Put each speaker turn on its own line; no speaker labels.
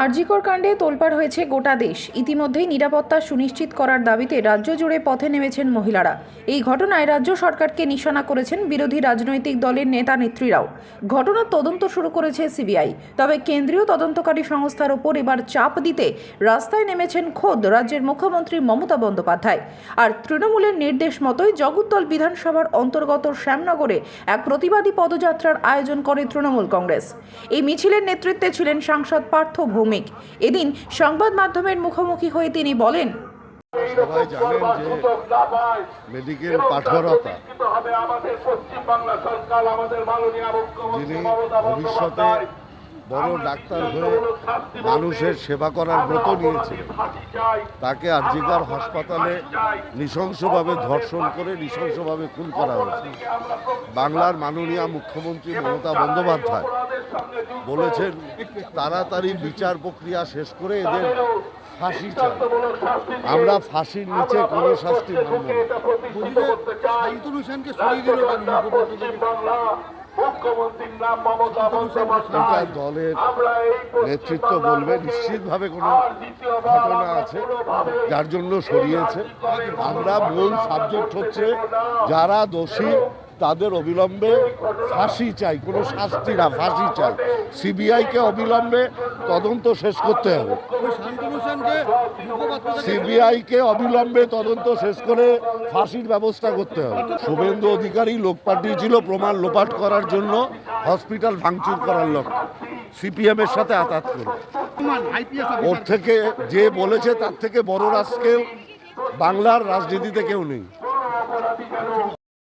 আরজিকর কাণ্ডে তোলপাড় হয়েছে গোটা দেশ। ইতিমধ্যেই নিরাপত্তা সুনিশ্চিত করার দাবিতে রাজ্য জুড়ে পথে নেমেছেন মহিলারা। এই ঘটনায় রাজ্য সরকারকে নিশানা করেছেন বিরোধী রাজনৈতিক দলের নেতা নেত্রীরাও। ঘটনার তদন্ত শুরু করেছে সিবিআই। তবে কেন্দ্রীয় তদন্তকারী সংস্থার ওপর এবার চাপ দিতে রাস্তায় নেমেছেন খোদ রাজ্যের মুখ্যমন্ত্রী মমতা বন্দ্যোপাধ্যায়। আর তৃণমূলের নির্দেশ মতোই জগদ্দল বিধানসভার অন্তর্গত শ্যামনগরে এক প্রতিবাদী পদযাত্রার আয়োজন করে তৃণমূল কংগ্রেস। এই মিছিলের নেতৃত্বে ছিলেন সাংসদ পার্থ ভৌমিক এদিন সংবাদ মাধ্যমের মুখোমুখি হয়ে তিনি বলেন
সবাই জানেন যে মেডিকেল পাঠরতা যিনি ভবিষ্যতে বড় ডাক্তার হয়ে মানুষের সেবা করার ব্রত নিয়েছে। তাকে আরজিকার হাসপাতালে নৃশংসভাবে ধর্ষণ করে নৃশংসভাবে খুন করা হয়েছে। বাংলার মাননীয় মুখ্যমন্ত্রী মমতা বন্দ্যোপাধ্যায় বলেছেন, তাড়াতাড়ি বিচার প্রক্রিয়া শেষ করে এদের ফাঁসি চাই। আমরা ফাঁসির নিচে কোনো শাস্তি মানব না। এটা দলের নেতৃত্ব বলবে নিশ্চিতভাবে কোনো ঘটনা আছে যার জন্য সরিয়েছে। আমরা মূল সাবজেক্ট হচ্ছে যারা দোষী তাদের অবিলম্বে ফাঁসি চাই, কোনো শাস্তি না, ফাঁসি চাই। সিবিআইকে অবিলম্বে তদন্ত শেষ করতে হবে। সিবিআইকে অবিলম্বে তদন্ত শেষ করে ফাঁসির ব্যবস্থা করতে হবে। শুভেন্দু অধিকারী লোক পাঠিয়েছিল প্রমাণ লোপাট করার জন্য, হসপিটাল ভাঙচুর করার লক্ষ্যে। সিপিএম এর সাথে আঘাত করে। ওর থেকে যে বলেছে, তার থেকে বড় রাজকেল বাংলার রাজনীতিতে কেউ নেই।